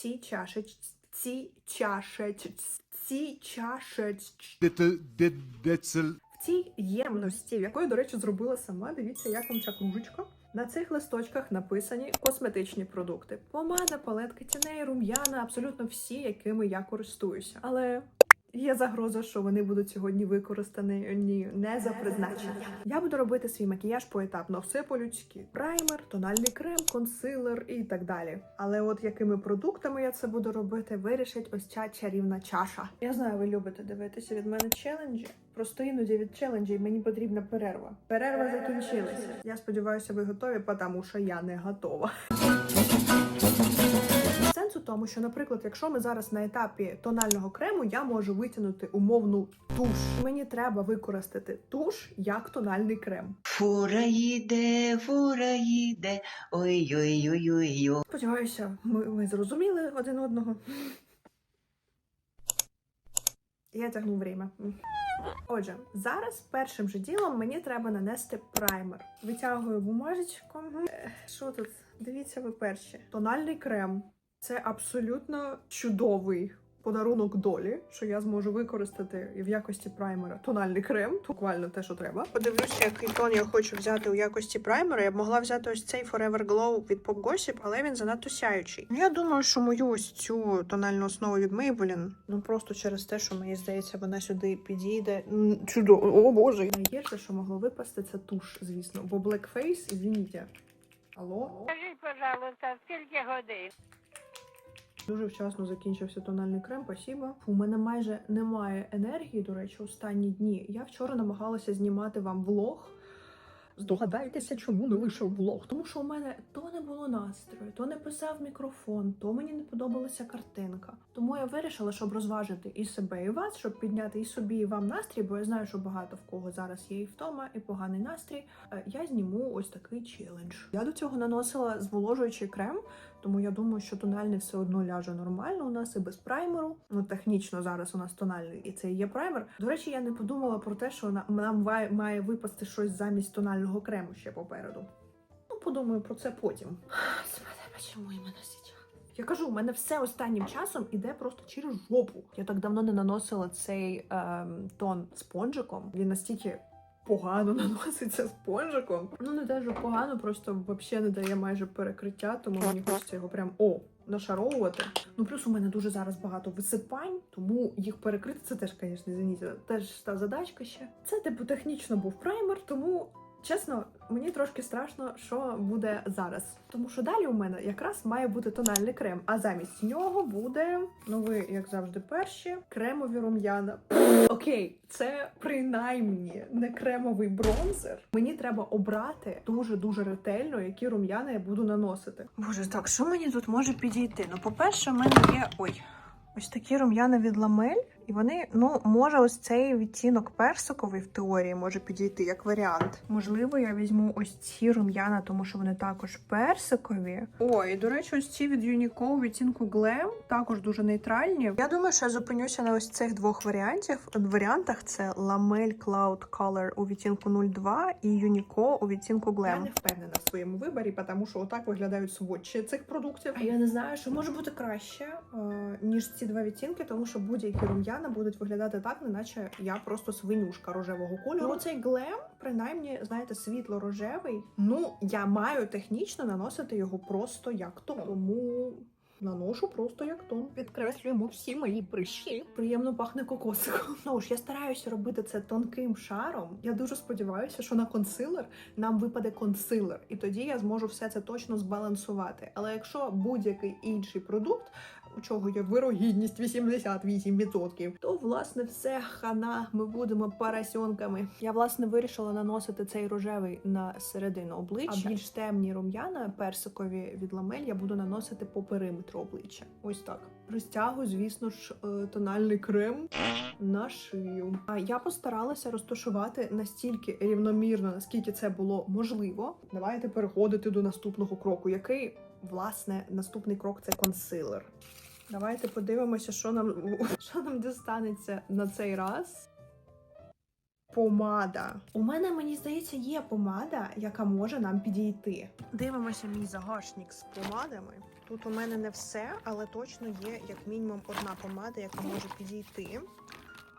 цій чашечці, ці чашечці, чашечці, в цій ємності, в якої, до речі, зробила сама. Дивіться, як вам ця кружечка. На цих листочках написані косметичні продукти: помада, палетки тіней, рум'яна, абсолютно всі, якими я користуюся. Але є загроза, що вони будуть сьогодні використані не за призначенням. Я буду робити свій макіяж поетапно, все по-людськи: праймер, тональний крем, консилер і так далі. Але от якими продуктами я це буду робити, вирішить ось ця чарівна чаша. Я знаю, ви любите дивитися від мене челенджі. Просто іноді від челенджів мені потрібна перерва. Перерва закінчилася. Я сподіваюся, ви готові, тому що я не готова. Сенс у тому, що, наприклад, якщо ми зараз на етапі тонального крему, я можу витягнути умовну туш. Мені треба використати туш як тональний крем. Фура їде, фура їде, ой-ой-ой-ой-ой. Сподіваюся, ми, ми зрозуміли один одного. Я тягну время. Отже, зараз першим же ділом мені треба нанести праймер. Витягую бумажечку. Е, Що тут? Дивіться ви перші. Тональний крем. Це абсолютно чудовий подарунок долі, що я зможу використати в якості праймера тональний крем, буквально те, що треба. Подивлюся, який тон я хочу взяти у якості праймера. Я б могла взяти ось цей Forever Glow від Pop Gossip, але він занадто сяючий. Я думаю, що мою ось цю тональну основу від Maybelline, ну просто через те, що мені здається, вона сюди підійде. Чудово, о боже. Найгірше, що могло випасти, це туш, звісно, бо Blackface, извините. Алло? Скажіть, пожалуйста, скільки годин? Дуже вчасно закінчився тональний крем, спасибо. У мене майже немає енергії, до речі, останні дні. Я вчора намагалася знімати вам влог. Здогадайтеся, чому не вийшов влог. Тому що у мене то не було настрою, то не писав мікрофон, то мені не подобалася картинка. Тому я вирішила, щоб розважити і себе, і вас, щоб підняти і собі, і вам настрій, бо я знаю, що багато в кого зараз є і втома, і поганий настрій. Е, Я зніму ось такий челендж. Я до цього наносила зволожуючий крем, тому я думаю, що тональний все одно ляже нормально у нас і без праймеру. Ну, технічно зараз у нас тональний, і це і є праймер. До речі, я не подумала про те, що на- нам має випасти щось замість тонального крему ще попереду. Ну, подумаю про це потім. Чому іменно зараз? Я кажу, у мене все останнім часом іде просто через жопу. Я так давно не наносила цей ем, тон спонжиком. Він настільки погано наноситься спонжиком. Ну не те, що погано, просто взагалі не дає майже перекриття, тому мені хочеться його прям о. Нашаровувати. Ну плюс у мене дуже зараз багато висипань, тому їх перекрити це теж, звісно, извините, теж та задачка ще. Це типу технічно був праймер, тому чесно, мені трошки страшно, що буде зараз. Тому що далі у мене якраз має бути тональний крем, а замість нього буде, ну як завжди, перші кремові рум'яна. Окей, це принаймні не кремовий бронзер. Мені треба обрати дуже дуже ретельно, які рум'яна я буду наносити. Боже, так що мені тут може підійти? Ну, по-перше, в мене є ой. Ось такі рум'яна від ламель, і вони, ну, може, ось цей відтінок персиковий в теорії може підійти як варіант. Можливо, я візьму ось ці рум'яна, тому що вони також персикові. О, і до речі, ось ці від Uniqlo у відтінку Glam також дуже нейтральні. Я думаю, що я зупинюся на ось цих двох варіантів. Варіантах це Lamel Cloud Color у відтінку 02 і Uniqlo у відтінку Glam. Я не впевнена в своєму виборі, тому що отак виглядають сводчі цих продуктів. А я не знаю, що може бути краще, е, ніж ці два відтінки, тому що будь-які рум'яна будуть виглядати так, неначе я просто свинюшка рожевого кольору. Ну, цей глем, принаймні, знаєте, світло-рожевий. Ну, я маю технічно наносити його просто як тон. Тому. Наношу просто як тон. Підкреслюємо всі мої прищі. Приємно пахне кокосиком. Ну ж, я стараюся робити це тонким шаром. Я дуже сподіваюся, що на консилер нам випаде консилер, і тоді я зможу все це точно збалансувати. Але якщо будь-який інший продукт, у чого є вирогідність 88%, то власне все хана. Ми будемо парасьонками. Я власне вирішила наносити цей рожевий на середину обличчя. А більш темні рум'яна персикові від ламель я буду наносити по периметру обличчя. Ось так. Розтягую, звісно ж, е, тональний крем на шию. А я постаралася розташувати настільки рівномірно, наскільки це було можливо. Давайте переходити до наступного кроку, який власне наступний крок це консилер. Давайте подивимося, що нам що нам дістанеться на цей раз. Помада. У мене, мені здається, є помада, яка може нам підійти. Дивимося мій загашник з помадами. Тут у мене не все, але точно є як мінімум одна помада, яка може підійти.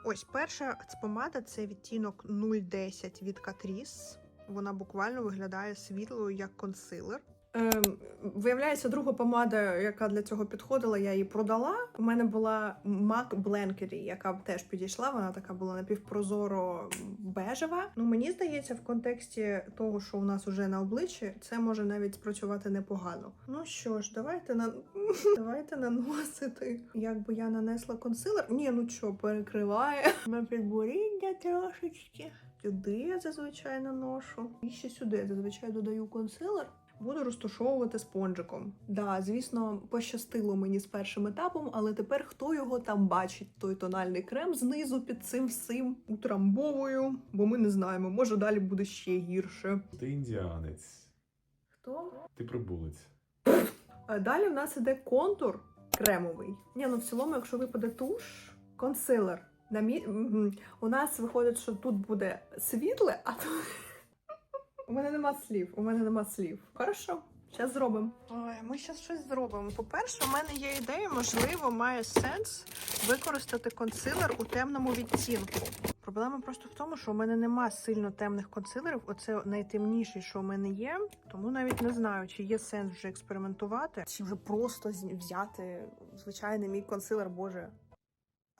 Ось перша помада це відтінок 010 від Catrice. Вона буквально виглядає світлою як консилер. Ем, виявляється, друга помада, яка для цього підходила, я її продала. У мене була MAC Blankery, яка теж підійшла. Вона така була напівпрозоро бежева. Ну мені здається, в контексті того, що у нас уже на обличчі, це може навіть спрацювати непогано. Ну що ж, давайте на давайте наносити. Якби я нанесла консилер. Ні, ну що, перекриває на підборіддя трошечки. Сюди я зазвичай наношу. І ще сюди я зазвичай додаю консилер. Буду розташовувати спонжиком. Да, звісно, пощастило мені з першим етапом, але тепер хто його там бачить, той тональний крем знизу під цим всім утрамбовую, бо ми не знаємо, може далі буде ще гірше. Ти індіанець, Хто? ти прибулець. Далі в нас іде контур кремовий. Ні, ну в цілому, якщо випаде туш, консилер. На мі... У нас виходить, що тут буде світле, а тут. У мене нема слів. У мене нема слів. Хорошо, зараз зробимо. Ой, ми зараз щось зробимо. По-перше, у мене є ідея, можливо, має сенс використати консилер у темному відтінку. Проблема просто в тому, що у мене нема сильно темних консилерів. Оце найтемніший, що у мене є. Тому навіть не знаю, чи є сенс вже експериментувати, чи вже просто взяти звичайний мій консилер, боже.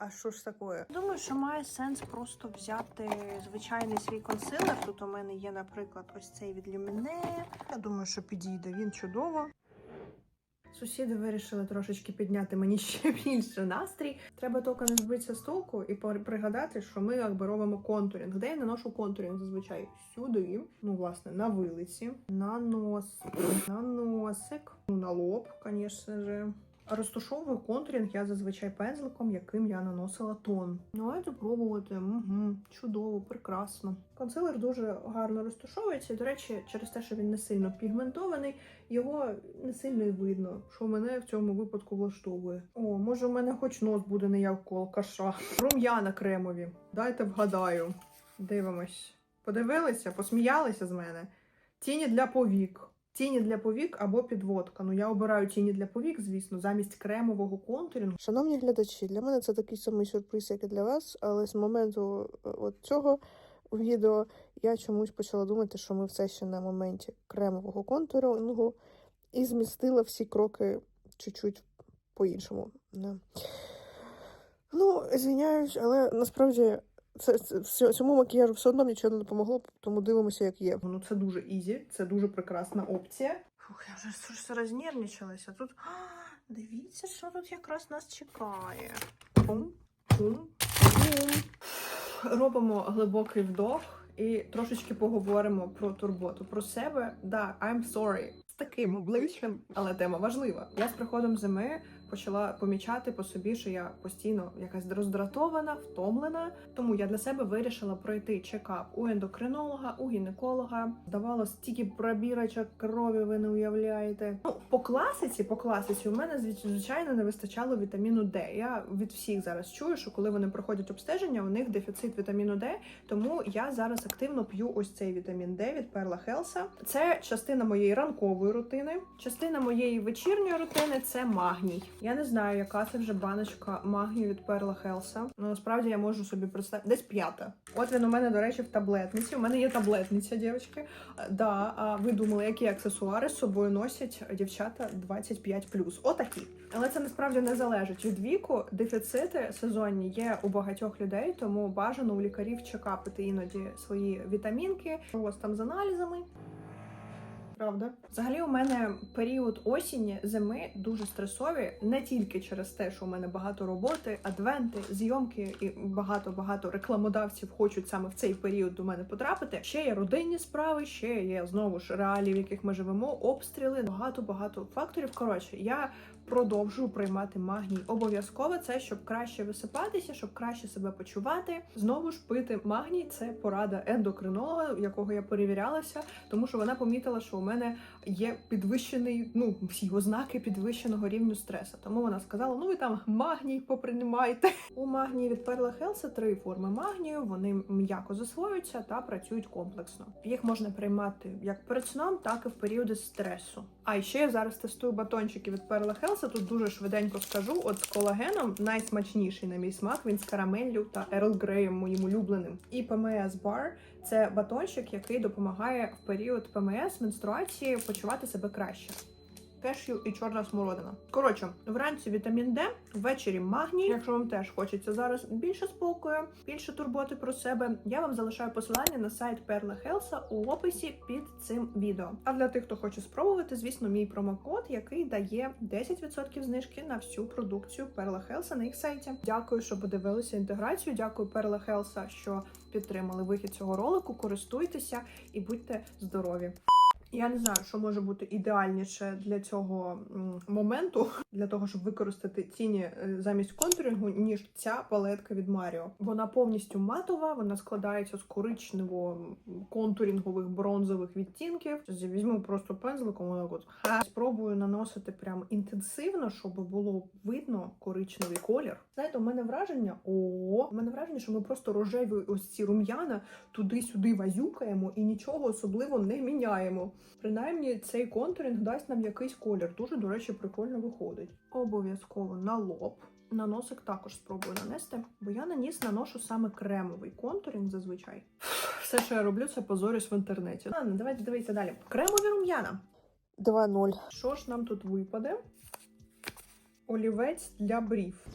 А що ж таке? Думаю, що має сенс просто взяти звичайний свій консилер. Тут у мене є, наприклад, ось цей від Lumine. Я думаю, що підійде він чудово. Сусіди вирішили трошечки підняти мені ще більше настрій. Треба тільки не збитися з толку і пригадати, що ми якби робимо контурінг. Де я наношу контурінг зазвичай сюди, ну власне, на вилиці, на нос, на носик, ну на лоб, звісно же. Розташовую контурінг я зазвичай пензликом, яким я наносила тон. Давайте пробувати. Угу. Чудово, прекрасно. Консилер дуже гарно розташовується. До речі, через те, що він не сильно пігментований, його не сильно й видно, що мене в цьому випадку влаштовує. О, може, у мене хоч нос буде не як у алкаша. Рум'яна кремові. Дайте вгадаю. Дивимось. Подивилися, посміялися з мене. Тіні для повік. Тіні для повік або підводка. Ну я обираю тіні для повік, звісно, замість кремового контурінгу. Шановні глядачі, для мене це такий самий сюрприз, як і для вас, але з моменту е, от цього відео я чомусь почала думати, що ми все ще на моменті кремового контурингу і змістила всі кроки чуть-чуть по-іншому. Ну, звиняюсь, але насправді це, це, цьому макіяжу все одно нічого не допомогло, тому дивимося, як є. Ну це дуже ізі, це дуже прекрасна опція. Фух, я вже щось рознервничалася. Тут а, дивіться, що тут якраз нас чекає. Пум, пум, пум. Робимо глибокий вдох і трошечки поговоримо про турботу про себе. Да, I'm sorry. З таким обличчям, але тема важлива. Я з приходом зими почала помічати по собі, що я постійно якась роздратована, втомлена. Тому я для себе вирішила пройти чекап у ендокринолога, у гінеколога. Здавалось, стільки пробірочок крові ви не уявляєте. Ну, по класиці, по класиці, у мене звичайно не вистачало вітаміну Д. Я від всіх зараз чую, що коли вони проходять обстеження, у них дефіцит вітаміну Д. Тому я зараз активно п'ю ось цей вітамін Д від Перла Хелса. Це частина моєї ранкової рутини. Частина моєї вечірньої рутини це магній. Я не знаю, яка це вже баночка магнію від Перла Хелса. Ну насправді я можу собі представити десь п'ята. От він у мене, до речі, в таблетниці. У мене є таблетниця, дівчатки. Е, Да, а ви думали, які аксесуари з собою носять дівчата 25+. Отакі. Але це насправді не залежить від віку. Дефіцити сезонні є у багатьох людей, тому бажано у лікарів чекапити іноді свої вітамінки. Що у там з аналізами? Правда, взагалі, у мене період осінні, зими дуже стресові, не тільки через те, що у мене багато роботи, адвенти, зйомки і багато багато рекламодавців хочуть саме в цей період до мене потрапити. Ще є родинні справи, ще є знову ж реалії, в яких ми живемо, обстріли, багато багато факторів. Коротше, я продовжую приймати магній. Обов'язково це щоб краще висипатися, щоб краще себе почувати. Знову ж пити магній це порада ендокринолога, якого я перевірялася, тому що вона помітила, що у мене є підвищений, ну всі ознаки підвищеного рівню стресу. Тому вона сказала: ну ви там магній поприймайте. У магнії від Perla Health три форми магнію. Вони м'яко засвоюються та працюють комплексно. Їх можна приймати як перед сном, так і в періоди стресу. А ще я зараз тестую батончики від Perla Health. Тут дуже швиденько скажу. От з колагеном найсмачніший на мій смак. Він з карамеллю та Ерл Греєм, моїм улюбленим. І PMS Bar – це батончик, який допомагає в період ПМС менструації почувати себе краще. Кешю і чорна смородина. Коротше, вранці вітамін Д, ввечері магній. Якщо вам теж хочеться зараз більше спокою, більше турботи про себе, я вам залишаю посилання на сайт Perla Health у описі під цим відео. А для тих, хто хоче спробувати, звісно, мій промокод, який дає 10% знижки на всю продукцію Perla Health на їх сайті. Дякую, що подивилися інтеграцію. Дякую Perla Health, що підтримали вихід цього ролику. Користуйтеся і будьте здорові. Я не знаю, що може бути ідеальніше для цього моменту, для того, щоб використати тіні е, замість контурингу, ніж ця палетка від Маріо. Вона повністю матова, вона складається з коричнево-контурінгових бронзових відтінків. Візьму просто пензликом, отак от спробую наносити прям інтенсивно, щоб було видно коричневий колір. Знаєте, у мене враження, о, у мене враження, що ми просто рожеві ось ці рум'яна туди-сюди вазюкаємо і нічого особливо не міняємо. Принаймні, цей контуринг дасть нам якийсь колір. Дуже, до речі, прикольно виходить. Обов'язково на лоб. На носик також спробую нанести, бо я на ніс наношу саме кремовий контуринг зазвичай. Все, що я роблю, це позорюсь в інтернеті. Ладно, давайте дивитися далі. Кремові рум'яна. 2-0. Що ж нам тут випаде? Олівець для брів.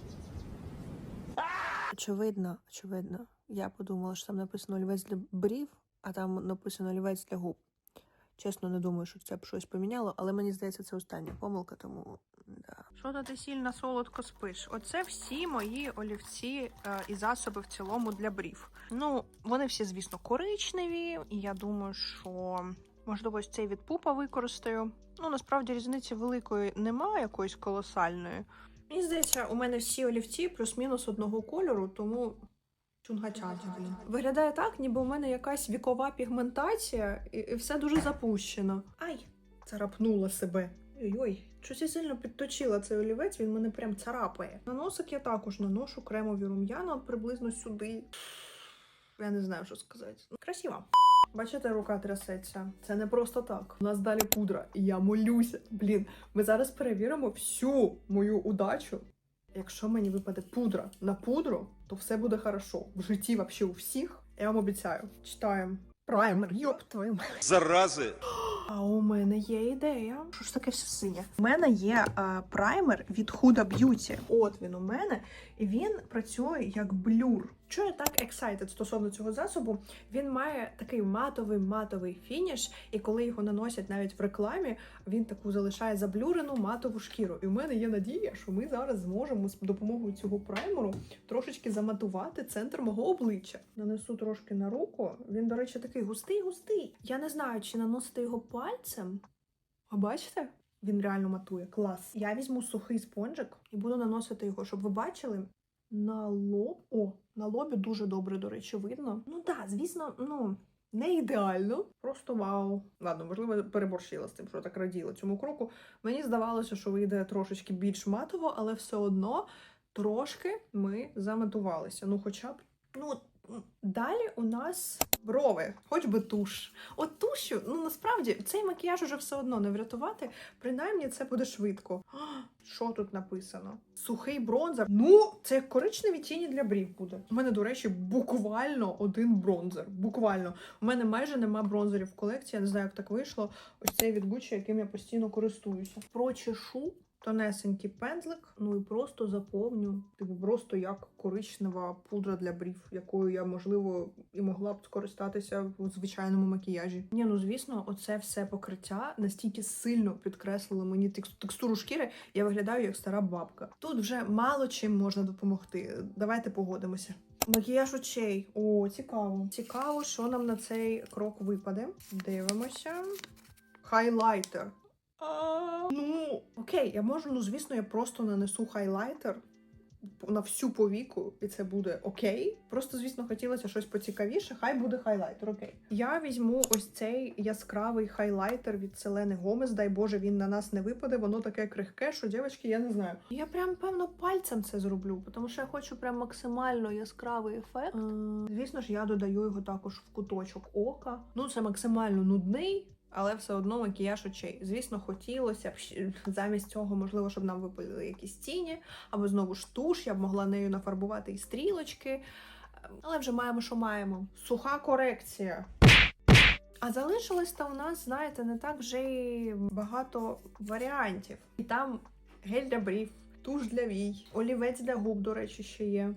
Очевидно, очевидно. Я подумала, що там написано олівець для брів, а там написано олівець для губ. Чесно, не думаю, що це б щось поміняло, але мені здається, це остання помилка, тому да. Що ти сильно солодко спиш? Оце всі мої олівці е, і засоби в цілому для брів. Ну, вони всі, звісно, коричневі, і я думаю, що можливо ось цей від пупа використаю. Ну, насправді різниці великої немає, якоїсь колосальної. Мені здається, у мене всі олівці плюс-мінус одного кольору, тому. Чунгачаті, блін. Виглядає так, ніби у мене якась вікова пігментація, і, і все дуже запущено. Ай! Царапнула себе. Ой-ой, щось я сильно підточила цей олівець, він мене прям царапає. На носик я також наношу кремові рум'яна от приблизно сюди. Я не знаю, що сказати. Ну, Красиво. Бачите, рука трясеться. Це не просто так. У нас далі пудра. І я молюся. Блін, ми зараз перевіримо всю мою удачу. Якщо мені випаде пудра на пудру, то все буде хорошо. В житті вообще у всіх. Я вам обіцяю. Читаємо. Праймер, йоп твою мать. Зарази! А у мене є ідея. Що ж таке все синє? У мене є е, праймер від Huda Beauty. От він у мене, і він працює як блюр. Чого я так excited стосовно цього засобу? Він має такий матовий матовий фініш, і коли його наносять навіть в рекламі, він таку залишає заблюрену матову шкіру. І у мене є надія, що ми зараз зможемо з допомогою цього праймеру трошечки заматувати центр мого обличчя. Нанесу трошки на руку. Він, до речі, такий густий, густий. Я не знаю, чи наносити його пальцем. А бачите? Він реально матує. Клас. Я візьму сухий спонжик і буду наносити його, щоб ви бачили. На лоб. О, на лобі дуже добре, до речі, видно. Ну так, звісно, ну. Не ідеально, просто вау. Ладно, можливо, переборщила з тим, що так раділа цьому кроку. Мені здавалося, що вийде трошечки більш матово, але все одно трошки ми заметувалися. Ну, хоча б, ну, далі у нас брови, хоч би туш. От тушу, ну насправді цей макіяж уже все одно не врятувати. Принаймні, це буде швидко. А, Що тут написано? Сухий бронзер. Ну, це як коричневі тіні для брів буде. У мене, до речі, буквально один бронзер. Буквально. У мене майже нема бронзерів в колекції. Я не знаю, як так вийшло. Ось цей від Gucci, яким я постійно користуюся. Прочешу тонесенький пензлик, ну і просто заповню. Типу, просто як коричнева пудра для брів, якою я, можливо, і могла б скористатися в звичайному макіяжі. Ні, ну звісно, оце все покриття настільки сильно підкреслило мені текстуру шкіри, я виглядаю як стара бабка. Тут вже мало чим можна допомогти. Давайте погодимося. Макіяж очей. О, цікаво. Цікаво, що нам на цей крок випаде. Дивимося. Хайлайтер. А, Ну, окей, я можу, ну звісно, я просто нанесу хайлайтер на всю повіку, і це буде окей. Просто, звісно, хотілося щось поцікавіше. Хай буде хайлайтер, окей. Я візьму ось цей яскравий хайлайтер від Селени Гомес. Дай Боже, він на нас не випаде. Воно таке крихке, що дівчатки, я не знаю. Я прям певно пальцем це зроблю, тому що я хочу прям максимально яскравий ефект. Е, Звісно ж, я додаю його також в куточок ока. Ну, це максимально нудний. Але все одно макіяж очей. Звісно, хотілося б замість цього, можливо, щоб нам випали якісь тіні, або знову ж туш, я б могла нею нафарбувати і стрілочки. Ем, Але вже маємо, що маємо. Суха корекція. А залишилось та у нас, знаєте, не так вже й багато варіантів. І там гель для брів, туш для вій, олівець для губ, до речі, ще є.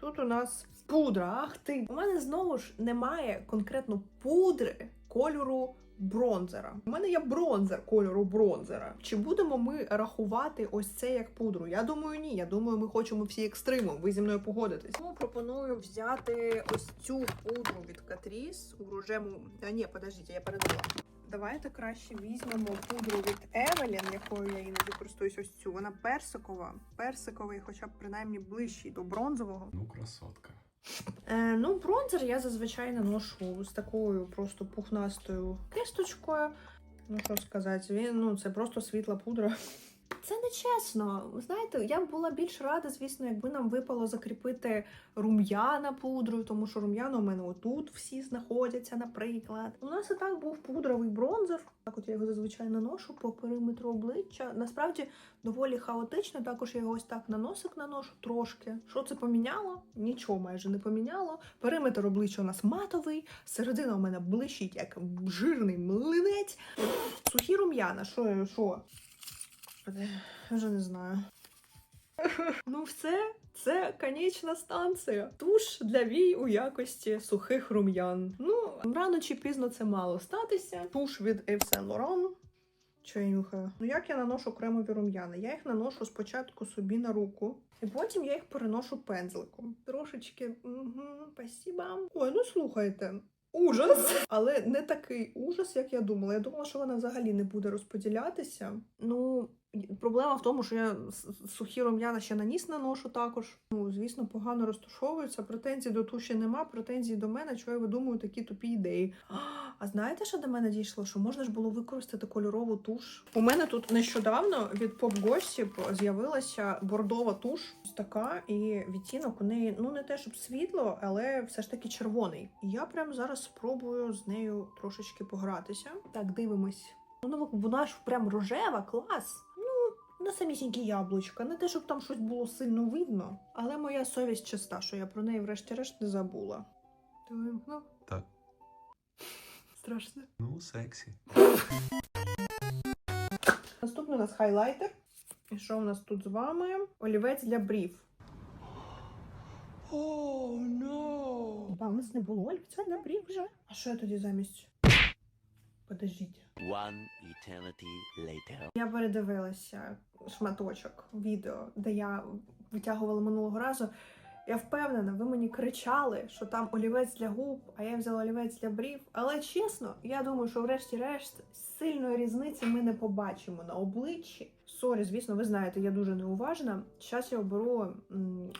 Тут у нас пудра. Ах ти! У мене знову ж немає конкретно пудри кольору бронзера. У мене є бронзер кольору бронзера. Чи будемо ми рахувати ось це як пудру? Я думаю, ні. Я думаю, ми хочемо всі екстримум. Ви зі мною погодитесь. Тому пропоную взяти ось цю пудру від Catrice у рожевому. А ні, подождіть, я передала. Давайте краще візьмемо пудру від Evelyn, якою я іноді користуюсь ось цю. Вона персикова, персиковий, хоча б принаймні ближчий до бронзового. Ну, красотка. Е, ну, бронзер я зазвичай наношу з такою просто пухнастою кисточкою. Ну, що сказати, він ну це просто світла пудра. Це не чесно. Знаєте, я б була більш рада, звісно, якби нам випало закріпити рум'яна пудрою, тому що рум'яна у мене отут всі знаходяться, наприклад. У нас і так був пудровий бронзер. Так от я його зазвичай наношу по периметру обличчя. Насправді доволі хаотично. Також я його ось так на носик наношу трошки. Що це поміняло? Нічого майже не поміняло. Периметр обличчя у нас матовий, середина у мене блищить як жирний млинець. Сухі рум'яна. Що? що? Я вже не знаю. Ну, все, це конечна станція. Туш для вій у якості сухих рум'ян. Ну, рано чи пізно це мало статися. Туш від Yves Saint Laurent. Що я нюхаю? Ну як я наношу кремові рум'яни? Я їх наношу спочатку собі на руку, і потім я їх переношу пензликом. Трошечки, угу, спасибо. Ой, ну слухайте. Ужас, але не такий ужас, як я думала. Я думала, що вона взагалі не буде розподілятися. Ну, проблема в тому, що я сухі рум'яна ще на ніс наношу також. Ну, звісно, погано розташовуються. Претензій до туші нема, претензій до мене, що я видумую такі тупі ідеї. А знаєте, що до мене дійшло? Що можна ж було використати кольорову туш? У мене тут нещодавно від Pop Gossip з'явилася бордова туш. Ось така, і відтінок у неї ну не те, щоб світло, але все ж таки червоний. Я прямо зараз спробую з нею трошечки погратися. Так, дивимось. Ну, вона ж прям рожева, клас. На самісінькі яблучка. Не те, щоб там щось було сильно видно, але моя совість чиста, що я про неї врешті-решт не забула. Ти вимкнув? Так. Страшно. Ну, сексі. Наступний у нас хайлайтер. І що у нас тут з вами? Олівець для брів. О, но! Ба, у нас не було олівця для брів вже. А що я тоді замість? Подождіть. One eternity later. Я передивилася шматочок відео, де я витягувала минулого разу. Я впевнена, ви мені кричали, що там олівець для губ, а я взяла олівець для брів. Але чесно, я думаю, що врешті-решт сильної різниці ми не побачимо на обличчі. Сорі, звісно, ви знаєте, я дуже неуважна. Зараз я оберу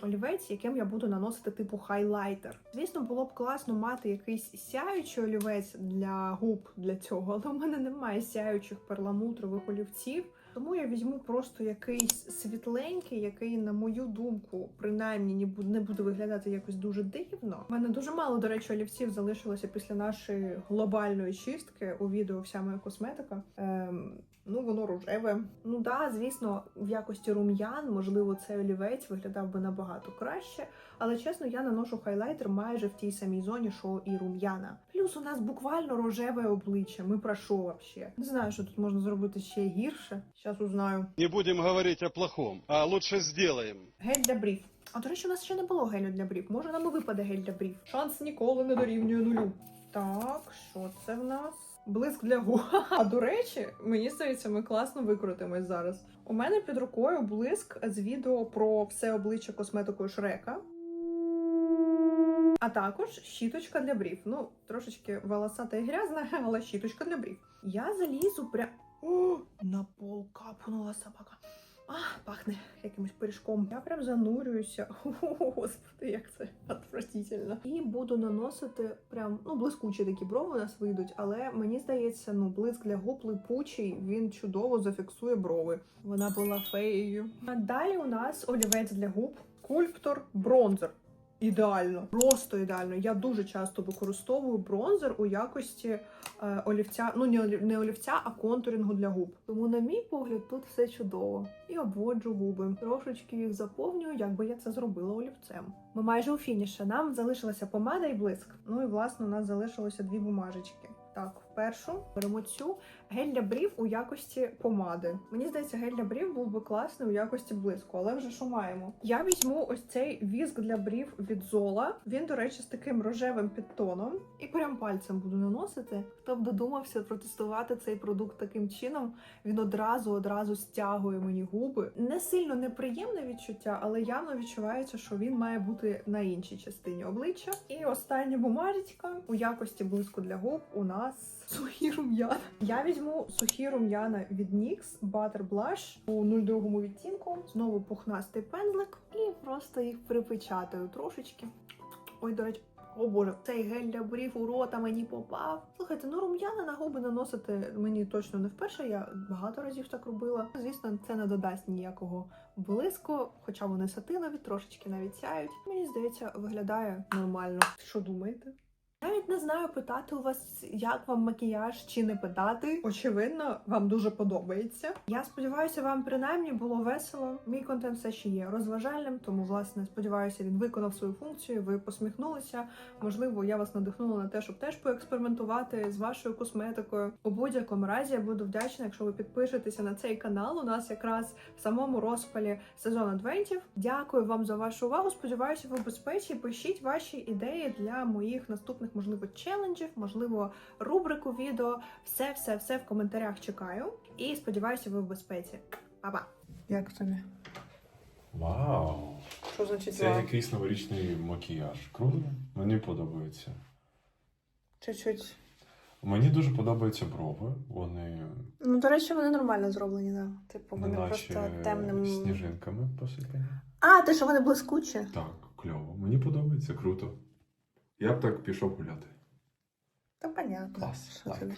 олівець, яким я буду наносити типу хайлайтер. Звісно, було б класно мати якийсь сяючий олівець для губ для цього, але в мене немає сяючих перламутрових олівців. Тому я візьму просто якийсь світленький, який, на мою думку, принаймні не буде, виглядати якось дуже дивно. У мене дуже мало, до речі, олівців залишилося після нашої глобальної чистки у відео вся моя косметика. Ем, ну, воно рожеве. Ну да, звісно, в якості рум'ян, можливо, цей олівець виглядав би набагато краще. Але чесно, я наношу хайлайтер майже в тій самій зоні, що і рум'яна. Плюс у нас буквально рожеве обличчя. Ми про що вообще? Не знаю, що тут можна зробити ще гірше. Зараз узнаю. Не будем говорить о плохом, а лучше сделаем. Гель для брів. А до речі, у нас ще не було гелю для брів. Може нам і випаде гель для брів. Шанс ніколи не дорівнює нулю. Так, що це в нас? Блиск для губ. А до речі, мені здається, ми класно викрутимось зараз. У мене під рукою блиск з відео про все обличчя косметикою Шрека. А також щіточка для брів. Ну, трошечки волосата і грязна, але щіточка для брів. Я залізу прям. О, на пол капнула собака. А, пахне якимось пиріжком. Я прям занурююся. О, господи, як це отвратительно. І буду наносити прям ну блискучі такі брови у нас вийдуть, але мені здається, ну блиск для губ липучий, він чудово зафіксує брови. Вона була феєю. А далі у нас олівець для губ, скульптор, бронзер. Ідеально, просто ідеально. Я дуже часто використовую бронзер у якості е, олівця, ну не, олівця, а контурингу для губ. Тому, на мій погляд, тут все чудово. І обводжу губи. Трошечки їх заповнюю, якби я це зробила олівцем. Ми майже у фініші. Нам залишилася помада і блиск. Ну і власне у нас залишилося дві бумажечки. Так, першу беремо цю гель для брів у якості помади. Мені здається, гель для брів був би класний у якості блиску, але вже що маємо. Я візьму ось цей віск для брів від Зола. Він, до речі, з таким рожевим підтоном. І прям пальцем буду наносити. Хто б додумався протестувати цей продукт таким чином, він одразу одразу стягує мені губи. Не сильно неприємне відчуття, але явно відчувається, що він має бути на іншій частині обличчя. І остання бумажечка у якості блиску для губ у нас сухі рум'яна. Я візьму сухі рум'яна від NYX Butter Blush у 02 відтінку. Знову пухнастий пензлик і просто їх припечатаю трошечки. Ой, до речі. О боже, цей гель для брів у рота мені попав. Слухайте, ну рум'яна на губи наносити мені точно не вперше. Я багато разів так робила. Звісно, це не додасть ніякого блиску, хоча вони сатинові, трошечки навіть сяють. Мені здається, виглядає нормально. Що думаєте? Навіть не знаю, питати у вас, як вам макіяж чи не питати. Очевидно, вам дуже подобається. Я сподіваюся, вам принаймні було весело. Мій контент все ще є розважальним, тому власне сподіваюся, він виконав свою функцію. Ви посміхнулися. Можливо, я вас надихнула на те, щоб теж поекспериментувати з вашою косметикою. У будь-якому разі я буду вдячна, якщо ви підпишетеся на цей канал. У нас якраз в самому розпалі сезон адвентів. Дякую вам за вашу увагу. Сподіваюся, ви в безпеці. Пишіть ваші ідеї для моїх наступних, можливо, челенджів, можливо, рубрику відео. Все, все, все в коментарях чекаю. І сподіваюся, ви в безпеці. Па-па! Як тобі? Вау! Що значить Це якийсь новорічний макіяж. Круто. Мені подобається. Чуть-чуть. Мені дуже подобаються брови. Вони Ну, до речі, вони нормально зроблені, да. Типу, вони неначе просто темним. сніжинками посипані. А, те, що вони блискучі. Так, кльово. Мені подобається, круто. Я б так пішов гуляти. Та понятно. Клас, Що так. тобі?